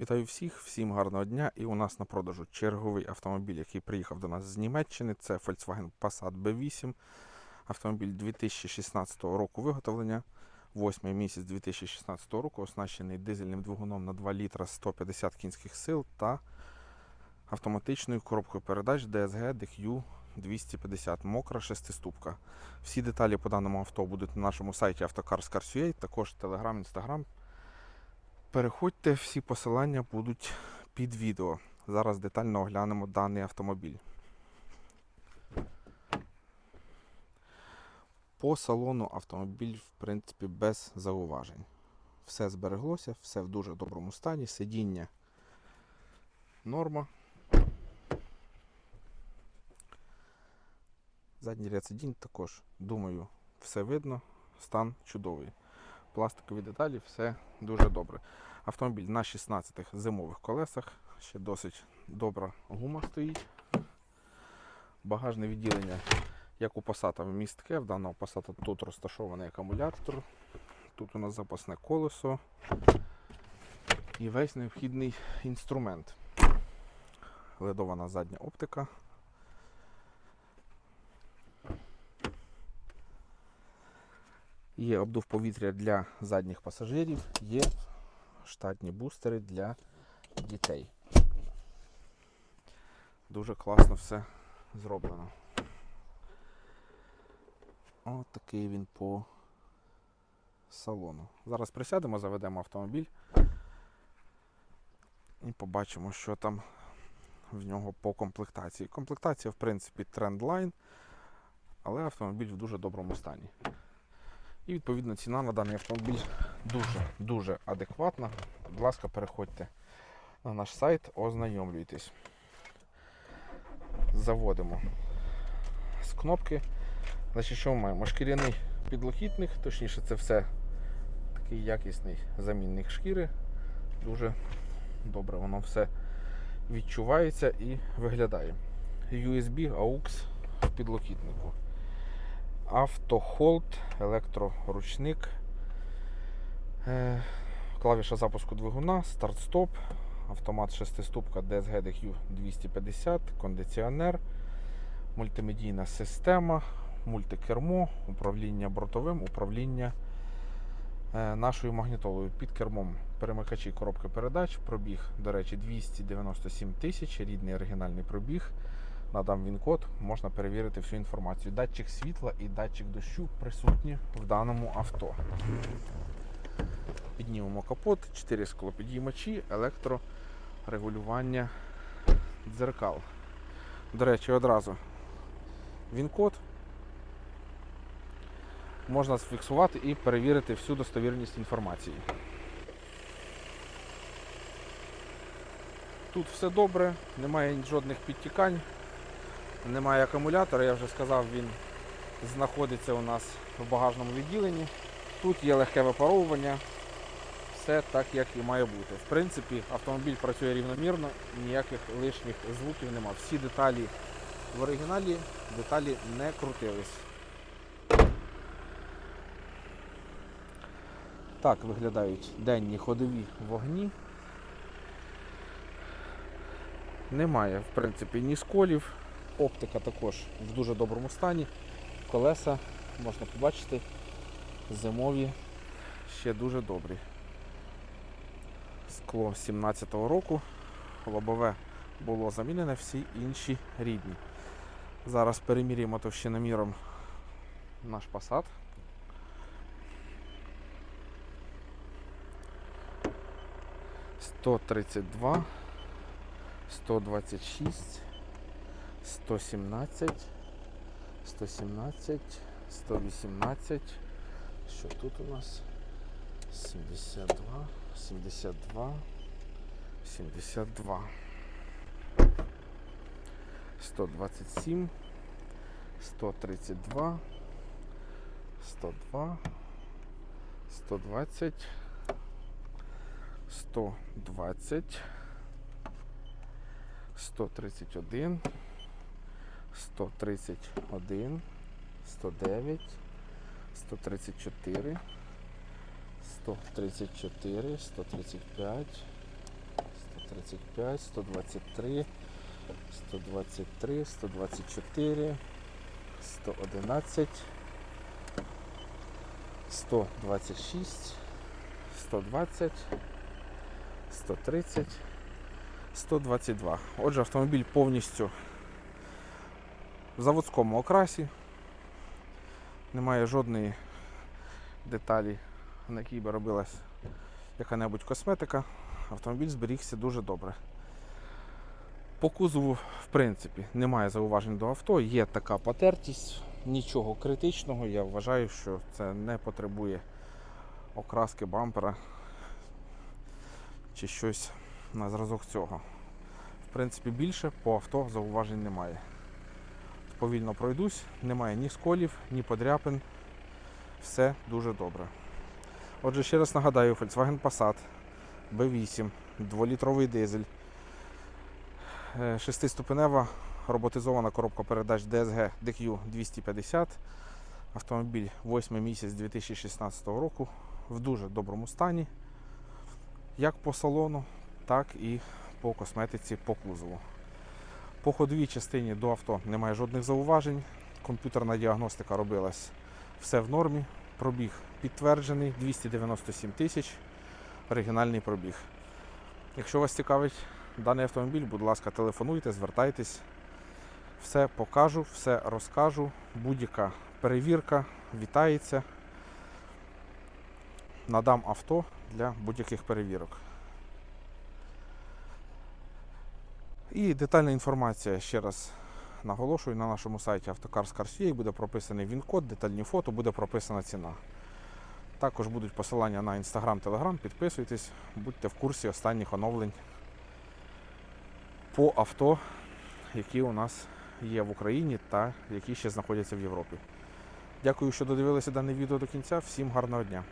Вітаю всіх, всім гарного дня. І у нас на продажу черговий автомобіль, який приїхав до нас з Німеччини. Це Volkswagen Passat B8. Автомобіль 2016 року виготовлення. Восьмий місяць 2016 року, оснащений дизельним двигуном на 2 літра 150 кінських сил та автоматичною коробкою передач DSG DQ 250 мокра шестиступка. Всі деталі по даному авто будуть на нашому сайті Автокарс.Car.ua, також Telegram, Instagram. Переходьте, всі посилання будуть під відео. Зараз детально оглянемо даний автомобіль. По салону автомобіль, в принципі, без зауважень. Все збереглося, все в дуже доброму стані. Сидіння норма. Задній ряд сидінь також, думаю, все видно, стан чудовий. Пластикові деталі, все дуже добре. Автомобіль на 16 зимових колесах, ще досить добра гума стоїть. Багажне відділення, як у Passat, містке. В даного Passat тут розташований акумулятор. Тут у нас запасне колесо і весь необхідний інструмент. Ледована задня оптика. Є обдув повітря для задніх пасажирів, є штатні бустери для дітей. Дуже класно все зроблено. От такий він по салону. Зараз присядемо, заведемо автомобіль і побачимо, що там в нього по комплектації. Комплектація, в принципі, трендлайн, але автомобіль в дуже доброму стані. І відповідно ціна на даний автомобіль дуже-дуже адекватна. Будь ласка, переходьте на наш сайт, ознайомлюйтесь. Заводимо з кнопки. Значить, що ми маємо? Шкіряний підлокітник, точніше, це все такий якісний замінник шкіри. Дуже добре воно все відчувається і виглядає. USB AUX в підлокітнику. Автохолд, електроручник, е, клавіша запуску двигуна, старт-стоп, автомат шестиступка DSG DQ 250, кондиціонер, мультимедійна система, мультикермо, управління бортовим, управління е, нашою магнітолою. Під кермом перемикачі коробки передач, пробіг, до речі, 297 тисяч, рідний оригінальний пробіг надам він код, можна перевірити всю інформацію. Датчик світла і датчик дощу присутні в даному авто. Піднімемо капот, 4 склопідіймачі, електрорегулювання дзеркал. До речі, одразу він код можна зафіксувати і перевірити всю достовірність інформації. Тут все добре, немає жодних підтікань. Немає акумулятора, я вже сказав, він знаходиться у нас в багажному відділенні. Тут є легке випаровування, все так, як і має бути. В принципі, автомобіль працює рівномірно, ніяких лишніх звуків нема. Всі деталі в оригіналі, деталі не крутились. Так виглядають денні ходові вогні. Немає, в принципі, ні сколів. Оптика також в дуже доброму стані. Колеса, можна побачити, зимові ще дуже добрі. Скло 17-го року, лобове було замінене, всі інші рідні. Зараз перемірюємо товщиноміром наш Passat. Сто тридцять два, сто двадцять шість. 117, 117, 118. Що тут у нас? 72, 72, 72. 127, 132, 102, 120, 120, 131. 131, 109, 134, 134, 135, 135, 123, 123, 124, 111, 126, 120, 130, 122. Отже, автомобіль повністю в заводському окрасі. Немає жодної деталі, на якій би робилась яка-небудь косметика. Автомобіль зберігся дуже добре. По кузову, в принципі, немає зауважень до авто, є така потертість, нічого критичного. Я вважаю, що це не потребує окраски бампера чи щось на зразок цього. В принципі, більше по авто зауважень немає. Повільно пройдусь, немає ні сколів, ні подряпин. Все дуже добре. Отже, ще раз нагадаю, Volkswagen Passat B8, 2-літровий дизель, е, шестиступенева роботизована коробка передач DSG DQ 250. Автомобіль 8 місяць 2016 року в дуже доброму стані, як по салону, так і по косметиці по кузову. По ходовій частині до авто немає жодних зауважень. Комп'ютерна діагностика робилась все в нормі. Пробіг підтверджений 297 тисяч. Оригінальний пробіг. Якщо вас цікавить даний автомобіль, будь ласка, телефонуйте, звертайтесь. Все покажу, все розкажу. Будь-яка перевірка вітається. Надам авто для будь-яких перевірок. І детальна інформація ще раз наголошую на нашому сайті Автокарс.Car.ua буде прописаний він-код, детальні фото, буде прописана ціна. Також будуть посилання на Instagram, Telegram, підписуйтесь, будьте в курсі останніх оновлень по авто, які у нас є в Україні та які ще знаходяться в Європі. Дякую, що додивилися дане відео до кінця. Всім гарного дня!